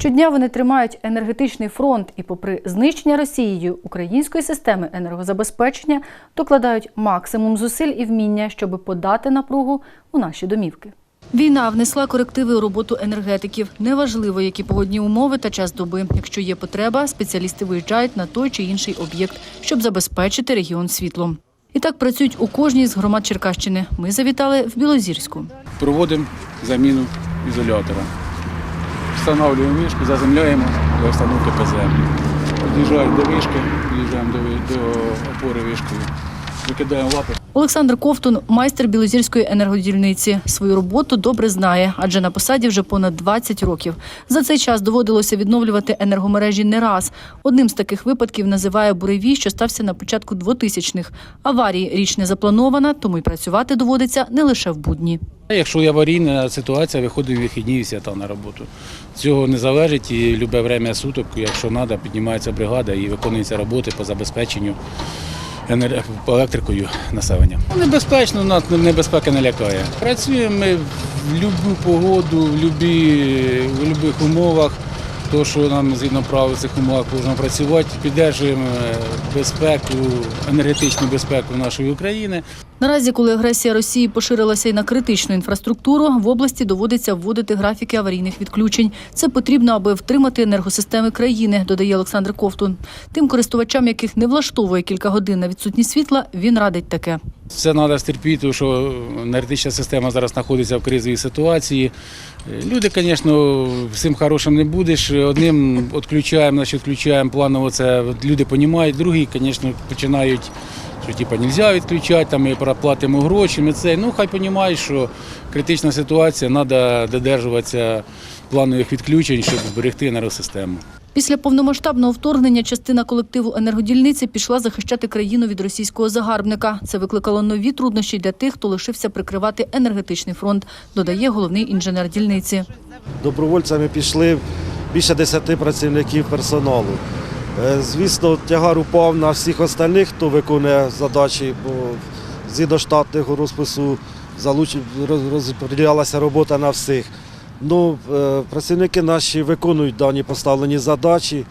Щодня вони тримають енергетичний фронт і, попри знищення Росією української системи енергозабезпечення, докладають максимум зусиль і вміння, щоб подати напругу у наші домівки. Війна внесла корективи у роботу енергетиків. Неважливо, які погодні умови та час доби. Якщо є потреба, спеціалісти виїжджають на той чи інший об'єкт, щоб забезпечити регіон світлом. І так працюють у кожній з громад Черкащини. Ми завітали в Білозірську. Проводимо заміну ізолятора. Встановлюємо вишку, заземляємо для встановки ПЗМ. Під'їжджаємо до вишки, під'їжджаємо до, до опори вишкою, викидаємо лапи. Олександр Ковтун, майстер Білозірської енергодільниці. Свою роботу добре знає, адже на посаді вже понад 20 років. За цей час доводилося відновлювати енергомережі не раз. Одним з таких випадків називає буревій, що стався на початку 2000-х. Аварії річ не запланована, тому й працювати доводиться не лише в будні. Якщо є аварійна ситуація, виходимо в вихідні і свята на роботу. Цього не залежить і любе время суток, якщо треба, піднімається бригада і виконуються роботи по забезпеченню електрикою населення. Небезпечно, нас небезпека не лякає. Працюємо ми в будь-яку погоду, в будь-яких умовах. То, що нам згідно правил цих умовах можна працювати, підтримуємо безпеку, енергетичну безпеку нашої України. Наразі, коли агресія Росії поширилася і на критичну інфраструктуру, в області доводиться вводити графіки аварійних відключень. Це потрібно, аби втримати енергосистеми країни, додає Олександр Ковтун. Тим користувачам, яких не влаштовує кілька годин на відсутність світла, він радить таке. Це треба стерпіти, що енергетична система зараз знаходиться в кризовій ситуації. Люди, звісно, всім хорошим не будеш. Одним відключаємо, значить відключаємо планово, це люди розуміють, другі, звісно, починають, що типу, не можна відключати, там ми проплатимо гроші, ми це. Ну, хай розуміють, що критична ситуація, треба додержуватися планових відключень, щоб зберегти енергосистему. Після повномасштабного вторгнення частина колективу енергодільниці пішла захищати країну від російського загарбника. Це викликало нові труднощі для тих, хто лишився прикривати енергетичний фронт, додає головний інженер дільниці. Добровольцями пішли більше 10 працівників персоналу. Е, Звісно, тягар упав на всіх остальних, хто виконує задачі, бо згідно штатного розпису залуч- роз- розподілялася робота на всіх. Ну, е, працівники наші виконують дані поставлені задачі.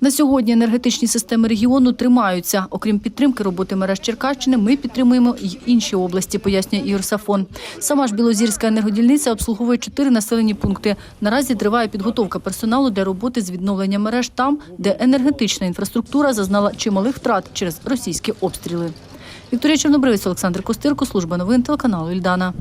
На сьогодні енергетичні системи регіону тримаються. Окрім підтримки роботи мереж Черкащини, ми підтримуємо й інші області, пояснює Ігор Сафон. Сама ж Білозірська енергодільниця обслуговує чотири населені пункти. Наразі триває підготовка персоналу для роботи з відновлення мереж там, де енергетична інфраструктура зазнала чималих втрат через російські обстріли. Вікторія Чорнобривець, Олександр Костирко, служба новин телеканалу Ільдана.